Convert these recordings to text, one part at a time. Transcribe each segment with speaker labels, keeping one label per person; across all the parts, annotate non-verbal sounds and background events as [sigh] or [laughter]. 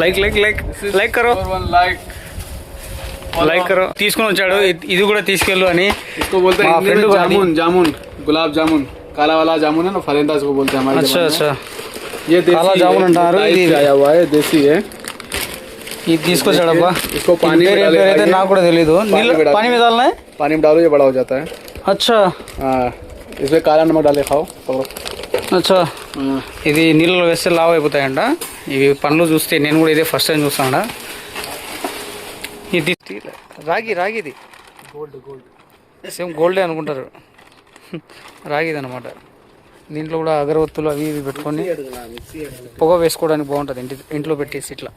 Speaker 1: Like like like like కరో
Speaker 2: और one like
Speaker 1: like కరో తీసుకొని వచ్చాడు ఇ- ఇది కూడా తీసుకెళ్ళు అని
Speaker 2: इसको बोलते हैं
Speaker 1: हाँ,
Speaker 2: हिंदी में
Speaker 1: फ्रेंड को
Speaker 2: जामुन जामुन गुलाब जामुन काला वाला जामुन है ना फरेंदा इसको बोलते हैं हमारे
Speaker 1: అచ్చా
Speaker 2: जमाने
Speaker 1: అచ్చా
Speaker 2: में। ये देसी
Speaker 1: काला
Speaker 2: है,
Speaker 1: जामुन अंटारू,
Speaker 2: डाइट
Speaker 1: ये-
Speaker 2: से आया हुआ है देसी है
Speaker 1: ఇది తీసుకొచ్చాడబ్బా
Speaker 2: इसको
Speaker 1: దీని
Speaker 2: पानी में
Speaker 1: పేరు ఏం
Speaker 2: डाले
Speaker 1: పేరు అయితే
Speaker 2: खाइए।
Speaker 1: నాకు కూడా తెలియదు నీళ్ళు
Speaker 2: में डाल-
Speaker 1: పానీ మీద डालना है?
Speaker 2: पानी में डालो ये बड़ा हो जाता है
Speaker 1: అచ్చా
Speaker 2: हाँ इसमें काला नमक डाले खाओ पकड़ो
Speaker 1: అచ్చా
Speaker 2: हाँ,
Speaker 1: ఇది నీళ్ళలో వేస్తే లావ్ అయిపోతాయంట ఇవి పండ్లు చూస్తే నేను కూడా ఇదే ఫస్ట్ టైం చూస్తాను ఇది రాగి రాగిది
Speaker 2: గోల్డ్ గోల్డ్
Speaker 1: సేమ్ గోల్డే అనుకుంటారు. రాగిది అనమాట దీంట్లో కూడా అగరవత్తులు అవి ఇవి పెట్టుకొని పొగ వేసుకోవడానికి బాగుంటుంది. ఇంటి ఇంట్లో పెట్టేసి ఇట్లా.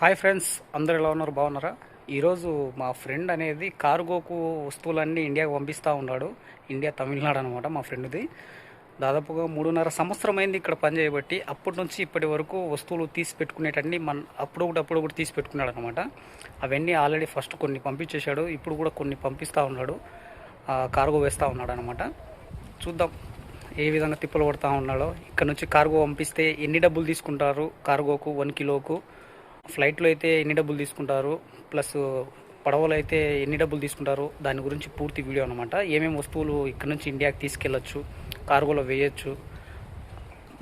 Speaker 1: హాయ్ ఫ్రెండ్స్ అందరు ఎలా ఉన్నారు? బాగున్నారా? ఈరోజు మా ఫ్రెండ్ అనేది కార్గోకు వస్తువులన్నీ ఇండియాకి పంపిస్తూ ఉన్నాడు. ఇండియా తమిళనాడు అనమాట మా ఫ్రెండ్ది దాదాపుగా మూడున్నర సంవత్సరం అయింది ఇక్కడ పని చేయబట్టి అప్పటి నుంచి ఇప్పటి వరకు వస్తువులు తీసి పెట్టుకునేటన్ని మన అప్పుడు కూడా అప్పుడు కూడా తీసి పెట్టుకున్నాడు అనమాట అవన్నీ ఆల్రెడీ ఫస్ట్ కొన్ని పంపించేశాడు ఇప్పుడు కూడా కొన్ని పంపిస్తూ ఉన్నాడు కార్గో వేస్తూ ఉన్నాడు అనమాట చూద్దాం ఏ విధంగా తిప్పలు పడుతూ ఉన్నాడో. ఇక్కడ నుంచి కార్గో పంపిస్తే ఎన్ని డబ్బులు తీసుకుంటారు? కార్గోకు వన్ కిలోకు. ఫ్లైట్లో అయితే ఎన్ని డబ్బులు తీసుకుంటారు? ప్లస్ పడవలో అయితే ఎన్ని డబ్బులు తీసుకుంటారు దాని గురించి పూర్తి వీడియో అనమాట ఏమేమి వస్తువులు ఇక్కడ నుంచి ఇండియాకి తీసుకెళ్ళొచ్చు కార్గోలో వేయొచ్చు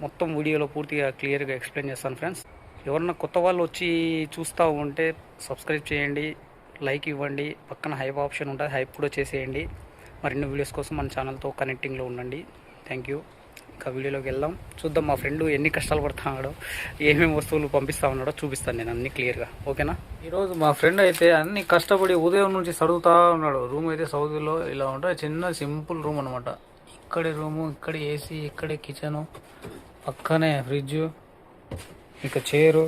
Speaker 1: మొత్తం వీడియోలో పూర్తిగా క్లియర్గా ఎక్స్ప్లెయిన్ చేస్తాను ఫ్రెండ్స్ ఎవరన్నా కొత్త వాళ్ళు వచ్చి చూస్తూ ఉంటే సబ్స్క్రైబ్ చేయండి లైక్ ఇవ్వండి పక్కన హైప్ ఆప్షన్ ఉంటుంది హైప్ కూడా చేసేయండి. మరిన్ని వీడియోస్ కోసం మన ఛానల్తో కనెక్టింగ్లో ఉండండి. థ్యాంక్ యూ ఇంకా వీడియోలోకి వెళ్దాం. చూద్దాం మా ఫ్రెండ్ ఎన్ని కష్టాలు పడుతున్నాడో ఏమేమి వస్తువులు పంపిస్తా ఉన్నాడో చూపిస్తాను నేను అన్ని క్లియర్గా. ఓకేనా? ఈరోజు మా ఫ్రెండ్ అయితే అన్ని కష్టపడి ఉదయం నుంచి చదువుతా ఉన్నాడు. రూమ్ అయితే సౌదీలో ఇలా ఉంటాయి చిన్న సింపుల్ రూమ్ అనమాట ఇక్కడే రూము ఇక్కడ ఏసీ ఇక్కడే కిచెను పక్కనే ఫ్రిడ్జ్ ఇక చైరు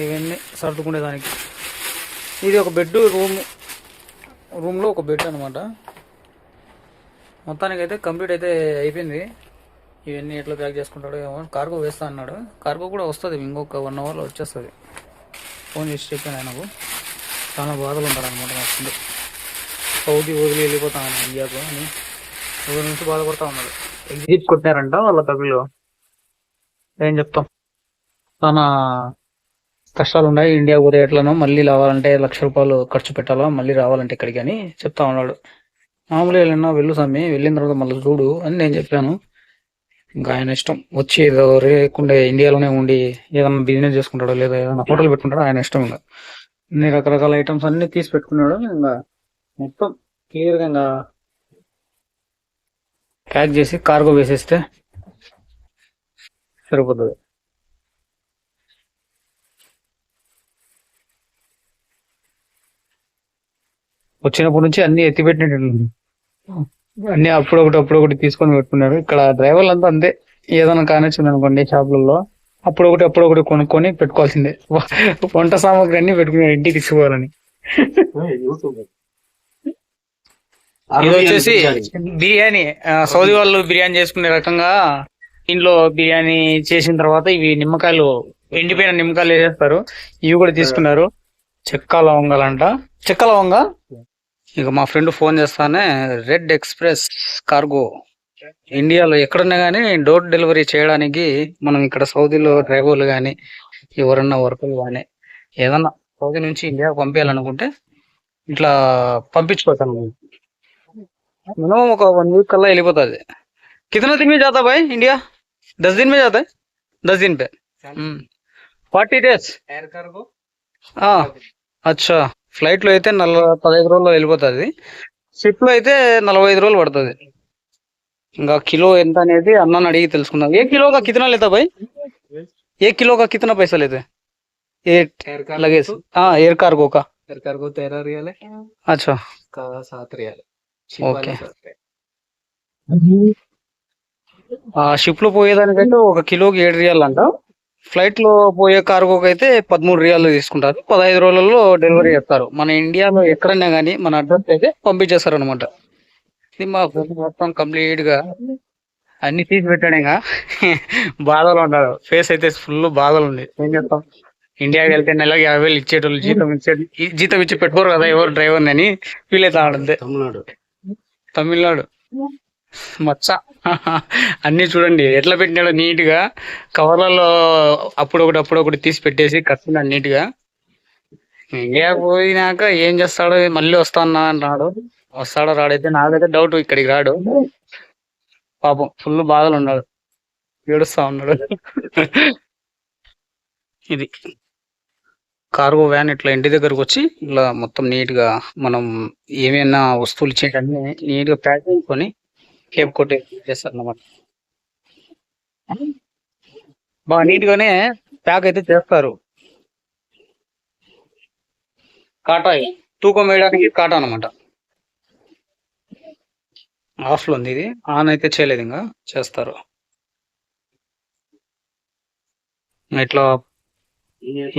Speaker 1: ఇవన్నీ సర్దుకునే దానికి ఇది ఒక బెడ్ రూమ్ రూమ్లో ఒక బెడ్ అనమాట మొత్తానికి అయితే కంప్లీట్ అయితే అయిపోయింది. ఇవన్నీ ఎట్లా ప్యాక్ చేసుకుంటాడో ఏమో. కార్గో వేస్తా అన్నాడు. కార్గో కూడా వస్తుంది. ఇంకొక వన్ అవర్లో వచ్చేస్తుంది. ఫోన్ చేసి చెప్పాను ఆయనకు. చాలా బాధలు ఉంటాడు అనమాట ఫ్రెండ్ సౌదీ వదిలి వెళ్ళిపోతాను ఇండియాకు అని. ఊరి నుంచి బాధపడతా ఉన్నాడు. ఎగ్జిట్ కొట్టారంట వాళ్ళ తమిళలో ఏం చెప్తాం? చాలా కష్టాలు ఉన్నాయి. ఇండియా పోతే ఎట్లనో మళ్ళీ రావాలంటే లక్ష రూపాయలు ఖర్చు పెట్టాలా? మళ్ళీ రావాలంటే ఇక్కడికి అని చెప్తా ఉన్నాడు. మామూలుగా వెళ్ళినా వెళ్ళు స్వామి. వెళ్ళిన తర్వాత మళ్ళీ చూడు అని నేను చెప్పాను. ఇంకా ఆయన ఇష్టం. వచ్చి ఏదో లేకుండా ఇండియాలోనే ఉండి ఏదైనా బిజినెస్ చేసుకుంటాడో లేదా ఏదైనా హోటల్ పెట్టుకుంటాడో ఆయన ఇష్టం ఇంకా. అన్ని రకరకాల ఐటమ్స్ అన్ని తీసి పెట్టుకున్నాడు. ఇంకా మొత్తం క్లియర్గా ఇంకా ప్యాక్ చేసి కార్గో వేసేస్తే సరిపోతుంది. వచ్చినప్పటి నుంచి అన్ని ఎత్తి పెట్టినట్టు అన్ని అప్పుడొకటి అప్పుడొకటి తీసుకొని పెట్టుకున్నారు. ఇక్కడ డ్రైవర్లు అంతా. అంతే ఏదైనా కానొచ్చింది అనుకోండి షాపులలో. అప్పుడొకటి అప్పుడొకటి కొనుక్కొని పెట్టుకోవాల్సిందే. [laughs] వంట సామాగ్రి అన్ని పెట్టుకున్నారు ఇంటికి తీసుకోవాలని ఇది వచ్చేసి బిర్యానీ. సౌదీ వాళ్ళు బిర్యానీ చేసుకునే రకంగా ఇంట్లో బిర్యానీ చేసిన తర్వాత ఇవి నిమ్మకాయలు ఎండిపోయిన నిమ్మకాయలు వేసేస్తారు. ఇవి కూడా తీసుకున్నారు. చెక్క లవంగాలంట. చెక్క లవంగ ఇక మా ఫ్రెండ్ ఫోన్ చేస్తానే రెడ్ ఎక్స్ప్రెస్ కార్గో. ఇండియాలో ఎక్కడున్నా కానీ డోర్ డెలివరీ చేయడానికి మనం ఇక్కడ సౌదీలో డ్రైవర్లు కానీ ఎవరన్నా వర్కులు కానీ ఏదన్నా సౌదీ నుంచి ఇండియాకు పంపించాలనుకుంటే ఇట్లా పంపించుకోవచ్చు మినిమం ఒక వన్ వీక్ కల్లా వెళ్ళిపోతుంది. కితనా దిన్ మే జాతా భాయ్ ఇండియా? దస్ దిన్ మే జాతా? దస్ దిన్ పే? Forty
Speaker 2: days? కార్గో?
Speaker 1: అచ్చా. ఫ్లైట్లో అయితే నల్ల పదహైదు రోజుల్లో వెళ్ళిపోతుంది. షిప్లో అయితే నలభై ఐదు రోజులు పడుతుంది. ఇంకా కిలో ఎంత అనేది అన్నాను అడిగి తెలుసుకుందాం. ఏ కిలో కితనా లేదా భాయ్? ఏ కిలో
Speaker 2: కితనా పైసా లేదా ఏ
Speaker 1: లగేజ్
Speaker 2: ఎయిర్ కార్గో కా?
Speaker 1: ఓకే. షిప్లో పోయేదానికైతే ఒక కిలోకి ఏడు రియాలంట. ఫ్లైట్లో పోయే కార్గోకి అయితే పదమూడు రియాల్లో తీసుకుంటారు. పదహైదు రోజులలో డెలివరీ చేస్తారు. మన ఇండియాలో ఎక్కడన్నా కానీ మన అడ్రస్ అయితే పంపించేస్తారు అనమాట ఇది ఫ్రెండ్ మొత్తం కంప్లీట్గా అన్ని తీసి పెట్టాడేగా బాధలు ఉన్నారు. ఫేస్ అయితే ఫుల్ బాధలు ఉంది. ఏం చేస్తాం? ఇండియా వెళ్తే నెలకి యాభై వేలు ఇచ్చేటోళ్ళు జీతం ఇచ్చే జీతం ఇచ్చి పెట్టుకోరు కదా ఎవరు డ్రైవర్ అని. ఫీల్ అయితే ఉంటుంది
Speaker 2: తమిళనాడు.
Speaker 1: తమిళనాడు. మచ్చ. అన్నీ చూడండి ఎట్లా పెట్టినాడో నీట్గా. కవర్లలో అప్పుడొకటి అప్పుడొకటి తీసి పెట్టేసి కట్టున్నాడు నీట్గా. ఇండియా పోయినాక ఏం చేస్తాడో మళ్ళీ వస్తానా అన్నాడు వస్తాడో రాడైతే నాకైతే డౌట్ ఇక్కడికి రాడు. పాపం ఫుల్ బాధలు ఉన్నాడు. ఏడుస్తా ఉన్నాడు. ఇది. కార్గో వ్యాన్ ఇట్లా ఇంటి దగ్గరకు వచ్చి ఇలా మొత్తం నీట్గా మనం ఏమైనా వస్తువులు ఇచ్చేటన్నీ నీట్గా ప్యాక్ చేసుకొని కేప్ కొట్టి చేస్తారు అన్నమాట బాగా నీట్ గానే ప్యాక్ అయితే చేస్తారు. కాటా తూకం వేయడానికి కాటా అనమాట ఆఫ్లో ఉంది ఇది. ఆన్ అయితే చేయలేదు ఇంకా. చేస్తారు. ఇట్లా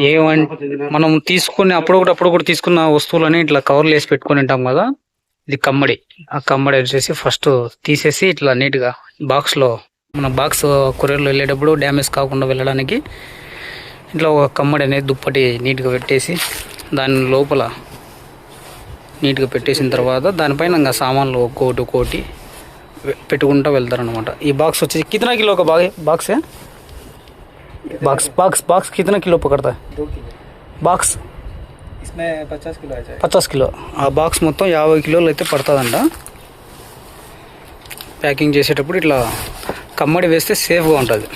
Speaker 1: ఏమంటే మనం తీసుకునే అప్పుడు కూడా అప్పుడు కూడా తీసుకున్న వస్తువులని ఇట్లా కవర్లు వేసి పెట్టుకుని ఉంటాం కదా. ఇది కమ్మడి. ఆ కమ్మడి వచ్చేసి ఫస్ట్ తీసేసి ఇట్లా నీట్గా బాక్స్లో మన బాక్స్ కొరియర్లో వెళ్ళేటప్పుడు డ్యామేజ్ కాకుండా వెళ్ళడానికి ఇట్లా ఒక కమ్మడి అనేది దుప్పటి నీట్గా పెట్టేసి దాని లోపల నీట్గా పెట్టేసిన తర్వాత దానిపైన ఇంకా సామాన్లు ఒక్కోటి ఒక్కోటి పెట్టుకుంటూ వెళ్తారనమాట ఈ బాక్స్ వచ్చేసి కితనా కిలో ఒక బాక్సే బాక్స్ బాక్స్ బాక్స్ కితనా కిలో పకడతా బాక్స్
Speaker 2: इसमें पचास किलो आ जाएगा
Speaker 1: పచాస్ కిలో ఆ బాక్స్ మొత్తం యాభై కిలోలు అయితే పడుతుందంట ప్యాకింగ్ చేసేటప్పుడు ఇట్లా కమ్మడి వేస్తే సేఫ్గా ఉంటుంది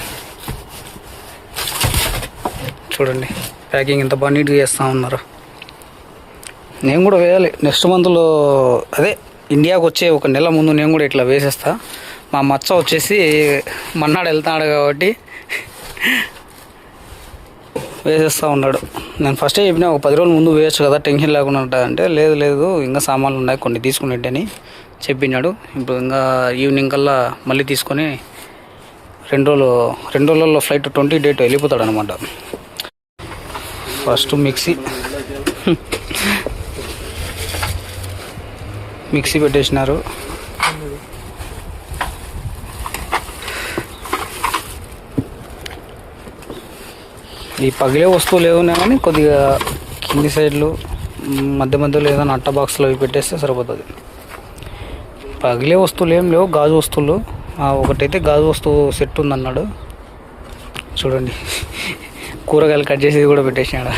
Speaker 1: చూడండి ప్యాకింగ్ ఎంత బాగా నీట్గా చేస్తూ ఉన్నారు నేను కూడా వేయాలి నెక్స్ట్ మంత్లో అదే ఇండియాకి వచ్చే ఒక నెల ముందు నేను కూడా ఇట్లా వేసేస్తా మా మచ్చ వచ్చేసి మన్నాడు వెళ్తాడు కాబట్టి వేసేస్తూ ఉన్నాడు. నేను ఫస్టే చెప్పిన ఒక పది రోజుల ముందు వేయచ్చు కదా టెన్షన్ లేకుండా అంటే లేదు లేదు ఇంకా సామాన్లు ఉన్నాయి కొన్ని తీసుకునేటని చెప్పినాడు. ఇప్పుడు ఇంకా ఈవినింగ్ కల్లా మళ్ళీ తీసుకొని రెండు రోజులు రెండు రోజులలో ఫ్లైట్ ట్వంటీ డేట్ వెళ్ళిపోతాడు అనమాట ఫస్ట్ మిక్సీ. [laughs] మిక్సీ పెట్టేసినారు. ఈ పగిలే వస్తువులు ఏమున్నా కానీ కొద్దిగా కింది సైడ్లు మధ్య మధ్యలో ఏదైనా అట్ట బాక్స్లో అవి పెట్టేస్తే సరిపోతుంది. పగిలే వస్తువులు ఏం లేవు గాజు వస్తువులు. ఒకటైతే గాజు వస్తువు సెట్ ఉందన్నాడు. చూడండి. కూరగాయలు కట్ చేసేది కూడా పెట్టేసినాడు.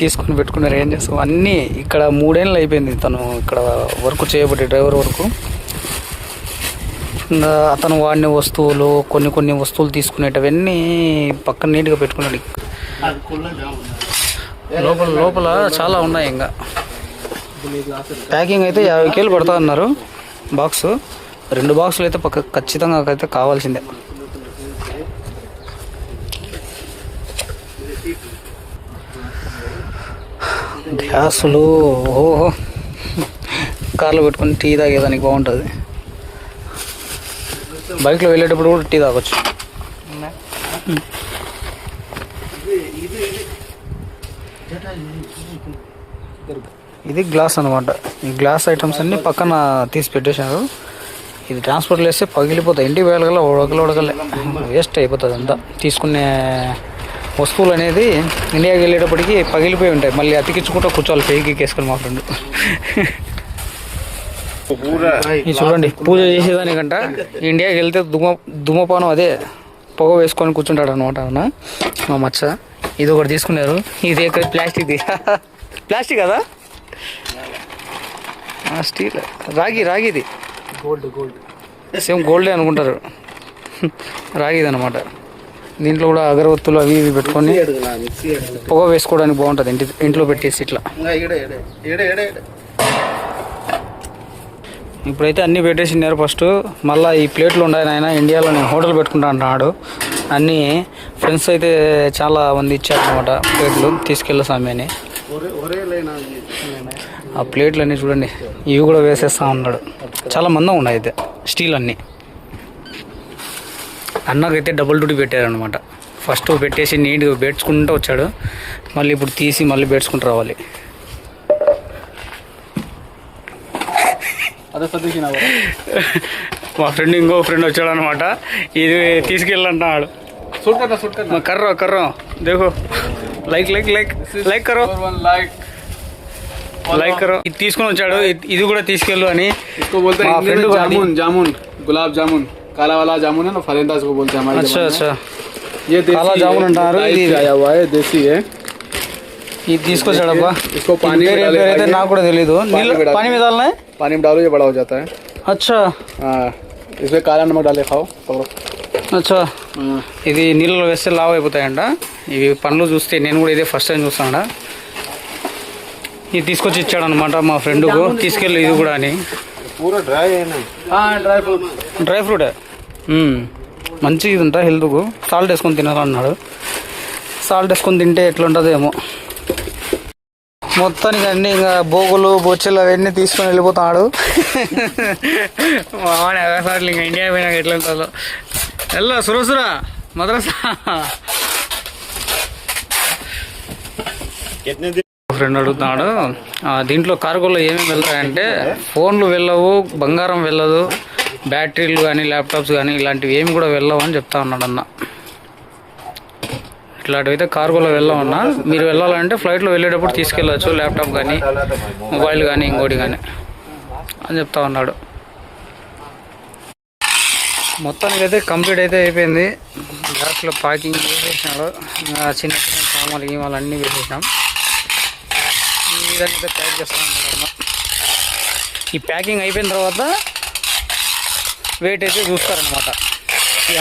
Speaker 1: తీసుకొని పెట్టుకున్నారు ఏం చేస్తాం అన్నీ ఇక్కడ మూడేళ్ళు అయిపోయింది తను ఇక్కడ వర్క్ చేయబట్టి డ్రైవర్ వరకు. ఇంకా అతను వాడిన వస్తువులు కొన్ని కొన్ని వస్తువులు తీసుకునేటవన్నీ పక్కన నీట్గా పెట్టుకున్నాడు. లోపల లోపల చాలా ఉన్నాయి ఇంకా. ప్యాకింగ్ అయితే యాభై కేలు పడతా అన్నారు. బాక్స్. రెండు బాక్సులు అయితే పక్క ఖచ్చితంగా అయితే కావాల్సిందే. గ్యాసులు ఓహో. కార్లో పెట్టుకుని టీ తాగేదానికి బాగుంటుంది. బైక్లో వెళ్ళేటప్పుడు కూడా టీ తాగొచ్చు. ఇది గ్లాస్ అనమాట ఈ గ్లాస్ ఐటమ్స్ అన్ని పక్కన తీసి పెట్టేశారు. ఇది ట్రాన్స్పోర్ట్లో వేస్తే పగిలిపోతాయి. ఇంటికి వెళ్ళగల ఉడకలు ఉడకలే. వేస్ట్ అయిపోతుంది అంతా. తీసుకునే వస్తువులు అనేది ఇండియాకి వెళ్ళేటప్పటికి పగిలిపోయి ఉంటాయి. మళ్ళీ అతికించుకుంటూ కూర్చోవాలి. పేకి వేసుకొని మా ఫ్రెండ్. ఇది చూడండి. పూజ చేసేదానికంట. ఇండియాకి వెళ్తే దుమ దుమపానం అదే. పొగ వేసుకొని కూర్చుంటాడు అనమాట ఆయన మా మచ్చ. ఇది ఒకటి తీసుకున్నారు. ఇది ఇక్కడ ప్లాస్టిక్ [laughs] ప్లాస్టిక్ కదా? స్టీల్. రాగి రాగిది.
Speaker 2: Gold gold.
Speaker 1: సేమ్ గోల్డే అనుకుంటారు. రాగిది అనమాట దీంట్లో కూడా అగరవత్తులు అవి ఇవి పెట్టుకొని పొగ వేసుకోవడానికి బాగుంటుంది. ఇంటి ఇంట్లో పెట్టేసి ఇట్లా. ఇప్పుడైతే అన్నీ పెట్టేసినారు ఫస్ట్. మళ్ళీ ఈ ప్లేట్లు ఉన్నాయి నాయన. ఇండియాలో నేను హోటల్ పెట్టుకుంటా అంటున్నాడు. అన్నీ ఫ్రెండ్స్ అయితే చాలా మంది ఇచ్చారనమాట ప్లేట్లు. తీసుకెళ్ళి స్వామి అని. ఆ ప్లేట్లు అన్నీ చూడండి ఇవి కూడా వేసేస్తా ఉన్నాడు. చాలా మందం ఉన్నాయి అయితే స్టీల్ అన్నీ. అన్నకైతే డబుల్ డ్యూటీ పెట్టారనమాట ఫస్ట్ పెట్టేసి నీట్గా బేడ్చుకుంటూ వచ్చాడు. మళ్ళీ ఇప్పుడు తీసి మళ్ళీ బేడ్చుకుంటూ రావాలి. [laughs] మా ఫ్రెండ్ ఇంకో ఫ్రెండ్ వచ్చాడు అనమాట ఇది తీసుకెళ్ళంటున్నాడు.
Speaker 2: शूट करना शूट करना
Speaker 1: मैं कर रहा हूँ कर. रहा हूँ देखो लाइक लाइक लाइक लाइक
Speaker 2: करो लाइक
Speaker 1: లైక్ కరో ఇది తీసుకుని వచ్చాడు ఇది కూడా తీసుకెళ్ళు అని
Speaker 2: जामुन जामुन. गुलाब जामुन. काला वाला जामुन है ना? फरेंदाज को बोलते हैं हमारे
Speaker 1: अच्छा अच्छा.
Speaker 2: ये
Speaker 1: काला जामुन अंडा
Speaker 2: रहा
Speaker 1: है
Speaker 2: ये आया हुआ है देसी है.
Speaker 1: ये तीस को తీసుకొచ్చాడబ్బా
Speaker 2: इसको पानी में डाले
Speaker 1: रहते
Speaker 2: ना
Speaker 1: कोड़े కూడా दो पानी
Speaker 2: में
Speaker 1: डालना है?
Speaker 2: पानी में डालो ये बड़ा हो जाता है.
Speaker 1: अच्छा.
Speaker 2: हाँ. इसमें काला नमक डाले खाओ पकड़ो.
Speaker 1: అచ్చా. ఇది నీళ్ళలో వేస్తే లావ్ అయిపోతాయంట. ఇవి పండ్లు చూస్తే నేను కూడా ఇదే ఫస్ట్ టైం చూస్తానంట. ఇది తీసుకొచ్చి ఇచ్చాడు అనమాట మా ఫ్రెండ్ తీసుకెళ్ళి ఇది కూడా అని. డ్రై ఫ్రూటే. మంచిగా ఇది ఉంటా హెల్త్కు సాల్ట్ వేసుకొని తినాలన్నాడు. సాల్ట్ వేసుకొని తింటే ఎట్లుంటుందేమో. మొత్తానికి అన్ని ఇంకా బోగులు బొచ్చెలు అవన్నీ తీసుకొని వెళ్ళిపోతాడు. [laughs] మామని అవసార్లు ఇంకా ఇండియా పోయినాక ఎట్లుంటుందో. ಎಲ್ಲ సురసురా మద్రాసా. ఫ్రెండ్ అడుగుతున్నాడు దీంట్లో కార్గోలో ఏమేమి వెళ్తాయంటే ఫోన్లు వెళ్ళవు బంగారం వెళ్ళదు బ్యాటరీలు కానీ ల్యాప్టాప్స్ కానీ ఇలాంటివి ఏమి కూడా వెళ్ళవు అని చెప్తా ఉన్నాడు అన్న. ఇట్లాంటివైతే కార్గోలో వెళ్ళమన్నా మీరు వెళ్ళాలంటే ఫ్లైట్లో వెళ్ళేటప్పుడు తీసుకెళ్ళచ్చు ల్యాప్టాప్ కానీ మొబైల్ కానీ ఇంకోటి కానీ అని చెప్తా ఉన్నాడు. మొత్తానికి అయితే కంప్లీట్ అయితే అయిపోయింది. గ్యాస్లో ప్యాకింగ్ చేసేసినాడు. చిన్న చిన్న సామాన్లు గీమాలు అన్నీ వేసేసినాం. ఈ విధంగా అయితే ప్యాక్ చేస్తాం ఈ ప్యాకింగ్ అయిపోయిన తర్వాత వెయిట్ అయితే చూస్తారనమాట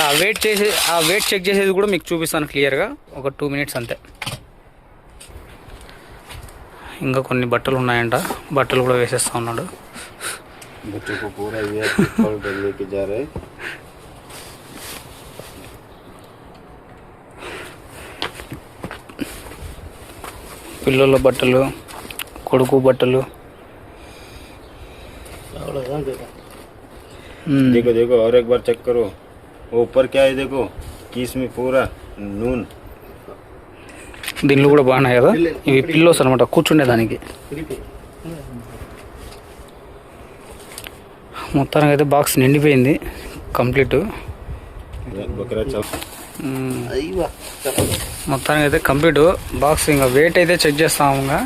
Speaker 1: ఆ వెయిట్ చేసే ఆ వెయిట్ చెక్ చేసేది కూడా మీకు చూపిస్తాను క్లియర్గా. ఒక టూ మినిట్స్ అంతే. ఇంకా కొన్ని బట్టలు ఉన్నాయంట. బట్టలు కూడా వేసేస్తా ఉన్నాడు. పిల్లల బట్టలు కొడుకు బట్టలు మ్మ్.
Speaker 3: देखो देखो और एक बार चेक करो वो ऊपर क्या है देखो कि इसमें पूरा नून
Speaker 1: దీనిలో కూడా బాగున్నాయి కదా ఇవి పిల్లోస్ అనమాట కూర్చుండే దానికి మొత్తానికి అయితే బాక్స్ నిండిపోయింది కంప్లీట్
Speaker 3: बकरा चाव
Speaker 1: మొత్తానికి అయితే కంప్లీట్. బాక్స్ ఇంకా వెయిట్ అయితే చెక్ చేస్తాము ఇంకా.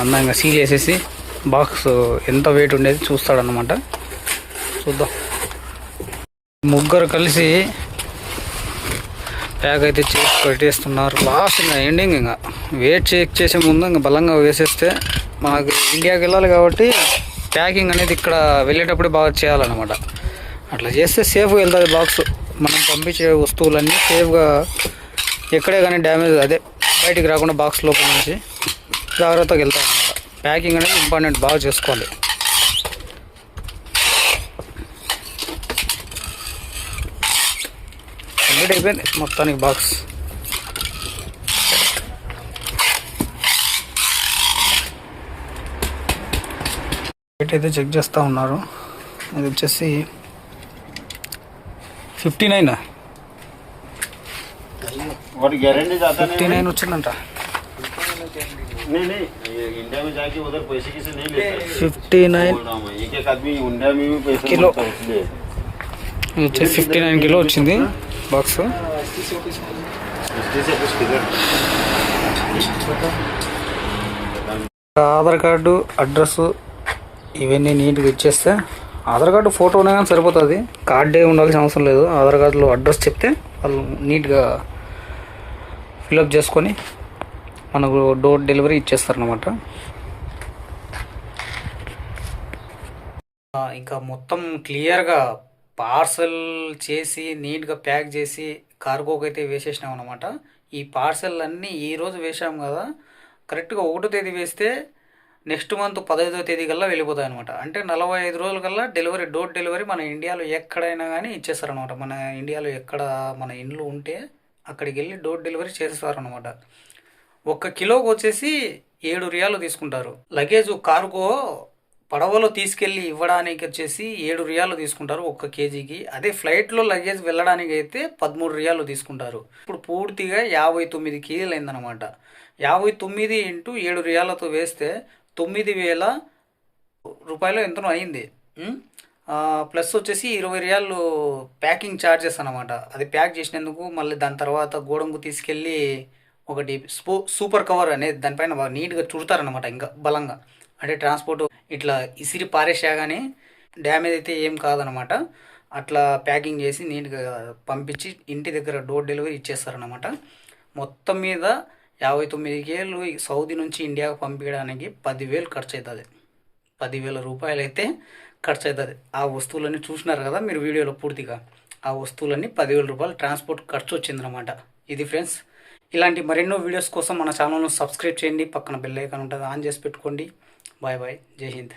Speaker 1: అందంగా ఇంకా సీల్ చేసేసి బాక్స్ ఎంత వెయిట్ ఉండేది చూస్తాడనమాట చూద్దాం. ముగ్గురు కలిసి ప్యాక్ అయితే చేసి పెట్టేస్తున్నారు. లాస్ట్ ఇంకా ఎండింగ్ ఇంకా. వెయిట్ చెక్ చేసే ముందు ఇంకా బలంగా వేసేస్తే మనకు ఇండియాకి వెళ్ళాలి కాబట్టి ప్యాకింగ్ అనేది ఇక్కడ వెళ్ళేటప్పుడు బాగా చేయాలన్నమాట. అట్లా చేస్తే సేఫ్గా వెళ్తుంది బాక్స్ మనం పంపించే వస్తువులన్నీ సేఫ్గా ఎక్కడే కానీ డ్యామేజ్ అదే బయటికి రాకుండా బాక్స్ లోపల నుంచి జాగ్రత్తగా వెళ్తాం అనమాట ప్యాకింగ్ అనేది ఇంపార్టెంట్ బాగా చేసుకోవాలి. కంప్లీట్ అయిపోయింది మొత్తానికి బాక్స్. అయితే చెక్ చేస్తూ ఉన్నారు. అది వచ్చేసి ఫిఫ్టీ నైన్
Speaker 3: और गारंटी जाता
Speaker 1: ఫిఫ్టీ నైన్ వచ్చిందంట
Speaker 3: नहीं नहीं ये इंडिया में जाके उधर पैसे किसी नहीं लेता
Speaker 1: ఫిఫ్టీ నైన్
Speaker 3: बोल रहा हूँ मैं एक एक आदमी इंडिया में भी पैसे
Speaker 1: किलो।
Speaker 3: मांगता है, इसलिए
Speaker 1: ఇది వచ్చేసి ఫిఫ్టీ నైన్ కిలో వచ్చింది బాక్స్
Speaker 3: इसलिए से कुछ किधर
Speaker 1: ఆధార్ కార్డు అడ్రస్ ఇవన్నీ నీట్గా ఇచ్చేస్తే ఆధార్ కార్డు ఫోటో ఉన్నా కానీ సరిపోతుంది. కార్డే ఉండాల్సిన అవసరం లేదు. ఆధార్ కార్డులో అడ్రస్ చెప్తే వాళ్ళు నీట్గా ఫిలప్ చేసుకొని మనకు డోర్ డెలివరీ ఇచ్చేస్తారనమాట ఇంకా మొత్తం క్లియర్గా పార్సల్ చేసి నీట్గా ప్యాక్ చేసి కార్గోకి అయితే వేసేసినాం అనమాట ఈ పార్సల్ అన్నీ ఈరోజు వేసాం కదా. కరెక్ట్గా ఒకటో తేదీ వేస్తే నెక్స్ట్ మంత్ పదహైదో తేదీ కల్లా వెళ్ళిపోతాయి అనమాట అంటే నలభై ఐదు రోజుల కల్లా డెలివరీ డోర్ డెలివరీ మన ఇండియాలో ఎక్కడైనా కానీ ఇచ్చేస్తారనమాట మన ఇండియాలో ఎక్కడ మన ఇండ్లు ఉంటే అక్కడికి వెళ్ళి డోర్ డెలివరీ చేసేస్తారనమాట ఒక్క కిలోకి వచ్చేసి ఏడు రియాలు తీసుకుంటారు. లగేజ్ కార్గో పడవలో తీసుకెళ్ళి ఇవ్వడానికి వచ్చేసి ఏడు రియాలు తీసుకుంటారు ఒక్క కేజీకి. అదే ఫ్లైట్లో లగేజ్ వెళ్ళడానికి అయితే పదమూడు రియాలు తీసుకుంటారు. ఇప్పుడు పూర్తిగా యాభై తొమ్మిది కేజీలు అయిందనమాట యాభై తొమ్మిది ఇంటూ ఏడు రియాలతో వేస్తే తొమ్మిది వేల రూపాయలు ఎంతనో అయింది. ప్లస్ వచ్చేసి ఇరవై రియాలు ప్యాకింగ్ ఛార్జెస్ అనమాట అది ప్యాక్ చేసినందుకు మళ్ళీ దాని తర్వాత గోడంకు తీసుకెళ్ళి ఒకటి స్పో సూపర్ కవర్ అనేది దానిపైన బాగా నీట్గా చుడతారనమాట ఇంకా బలంగా. అంటే ట్రాన్స్పోర్ట్ ఇట్లా ఇసిరి పారేసా కానీ డ్యామేజ్ అయితే ఏం కాదనమాట అట్లా ప్యాకింగ్ చేసి నీట్గా పంపించి ఇంటి దగ్గర డోర్ డెలివరీ ఇచ్చేస్తారనమాట మొత్తం మీద యాభై తొమ్మిది కేలు సౌదీ నుంచి ఇండియాకు పంపించడానికి పదివేలు ఖర్చు అవుతుంది పదివేల రూపాయలు అయితే ఖర్చు అవుతుంది ఆ వస్తువులన్నీ చూసినారు కదా మీరు వీడియోలో పూర్తిగా? ఆ వస్తువులన్నీ పదివేల రూపాయలు ట్రాన్స్పోర్ట్ ఖర్చు వచ్చిందనమాట ఇది ఫ్రెండ్స్ ఇలాంటి మరెన్నో వీడియోస్ కోసం మన ఛానల్ను సబ్స్క్రైబ్ చేయండి. పక్కన బెల్ ఐకాన్ ఉంటుంది ఆన్ చేసి పెట్టుకోండి. Bye bye. జై హింద్.